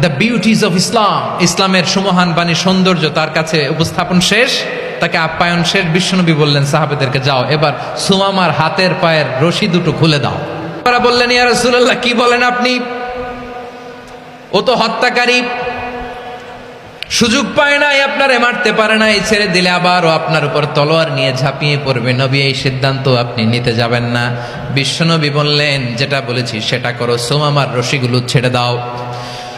The beauties of Islam ইসলামের সুমহান বাণী সৌন্দর্য তার কাছে উপস্থাপন শেষ। তাকে আপ্যায়ন শেষ। বিশ্বনবী বললেন, সাহাবেদেরকে যাও, এবার সুমামার হাতের পায়ের রশি দুটো খুলে দাও। তারা বললেন, ইয়া রাসূলুল্লাহ, কি বলেন আপনি? ও তো হত্যাকারী। সুযোগ পায় নাই, আপনারে মারতে পারে নাই, ছেড়ে দিলে আবারও আপনার উপর তলোয়ার নিয়ে ঝাঁপিয়ে পড়বে। নবী, এই সিদ্ধান্ত আপনি নিতে যাবেন না। বিশ্বনবী বললেন, যেটা বলেছি সেটা করো, সোমামার রশিগুলো ছেড়ে দাও।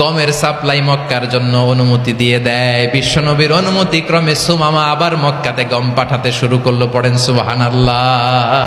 গমের সাপ্লাই মক্কার জন্য অনুমতি দিয়ে দেয়। বিশ্বনবীর অনুমতি ক্রমে সুমামা আবার মক্কাতে গম পাঠাতে শুরু করল, পড়েন সুবাহান আল্লাহ